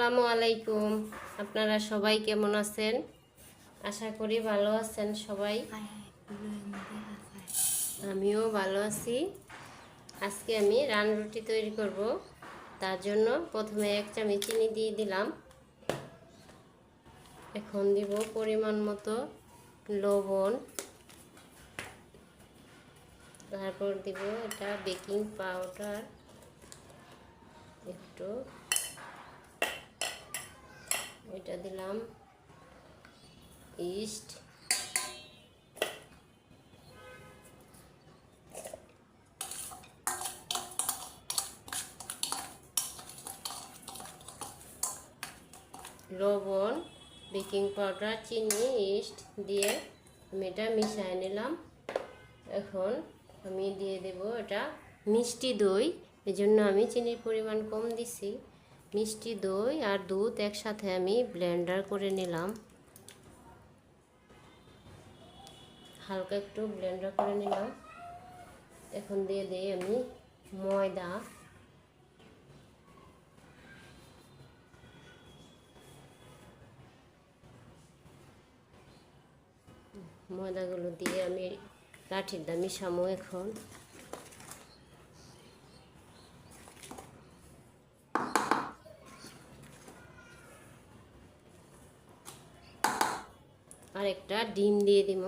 আসসালামু আলাইকুম। আপনারা সবাই কেমন আছেন? আশা করি ভালো আছেন সবাই। আমিও ভালো আছি। আজকে আমি রান রুটি তৈরি করব। তার জন্য প্রথমে এক চামচ চিনি দিয়ে দিলাম। এখন দিব পরিমাণ মতো লবণ। তারপর দিব এটা বেকিং পাউডার। একটু এটা দিলাম। ইস্ট লবণ বেকিং পাউডার চিনি ইস্ট দিয়ে আমি এটা মিশিয়ে নিলাম। এখন আমি দিয়ে দেব এটা মিষ্টি দই। এই জন্য আমি চিনির পরিমাণ কম দিছি। মিষ্টি দই আর দুধ একসাথে আমি ব্লেন্ডার করে নিলাম। হালকা একটু ব্লেন্ডার করে নিলাম। এখন দিয়ে দিই আমি ময়দা। ময়দাগুলো দিয়ে আমি লাঠির দা মিশামো এখন। আর একটা ডিম দিয়ে দিব।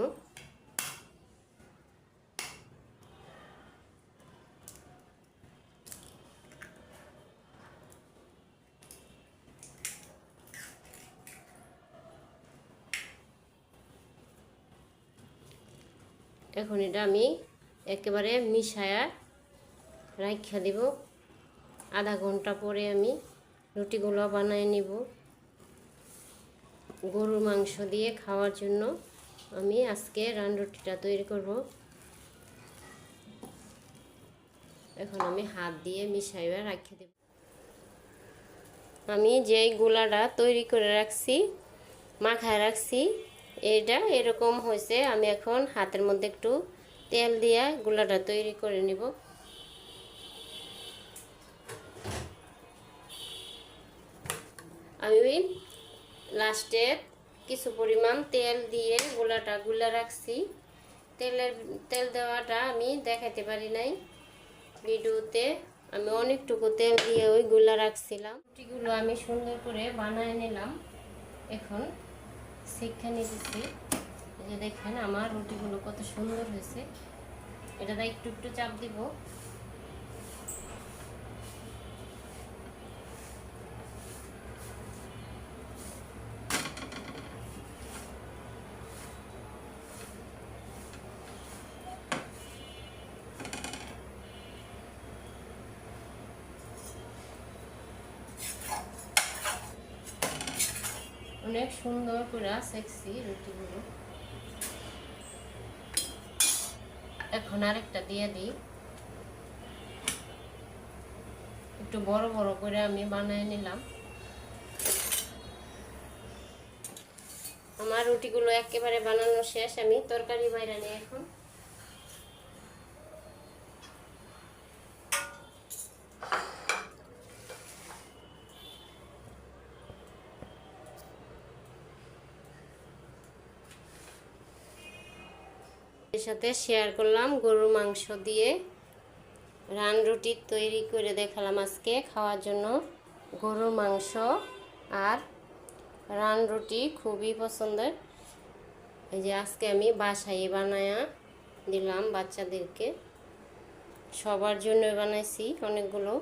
এখন এটা আমি একেবারে মিশায়া রাখা দিব। আধা ঘণ্টা পরে আমি রুটিগুলো বানিয়ে নিব। গরুর মাংস দিয়ে খাওয়ার জন্য আমি আজকে রান রুটিটা তৈরি করব। এখন আমি হাত দিয়ে মিশাইয়া রাখি দেব। আমি যেই গোলাটা তৈরি করে রাখছি, মাখায় রাখছি এটা এরকম হয়েছে, আমি এখন হাতের মধ্যে একটু তেল দিয়ে গোলাটা তৈরি করে নিব। আমি লাস্টে কিছু পরিমাণ তেল দিয়ে গোলাটা গুলা রাখছি। তেলের, তেল দেওয়াটা আমি দেখাতে পারি নাই। ভিডিওতে আমি অনেকটুকু তেল দিয়ে ওই গুলা রাখছিলাম। রুটিগুলো আমি সুন্দর করে বানায় নিলাম। এখন শিক্ষা নিতেছি। যে দেখেন আমার রুটিগুলো কত সুন্দর হয়েছে। এটাতে একটু একটু চাপ দিব। অনেক সুন্দর করে সেক্সি রুটিগুলো। এখন আরেকটা দিয়ে দিই। একটু বড় বড় করে আমি বানিয়ে নিলাম। আমার রুটিগুলো একেবারে বানানো শেষ, আমি তরকারি বাইরে নিই এখন। এর সাথে শেয়ার করলাম গরুর মাংস দিয়ে। রান রুটি তৈরি করে দেখালাম আজকে খাওয়ার জন্য। গরুর মাংস আর রান রুটি খুবই পছন্দের। এই যে আজকে আমি বাসায় বানায়া দিলাম বাচ্চাদেরকে। সবার জন্য বানাইছি অনেকগুলো।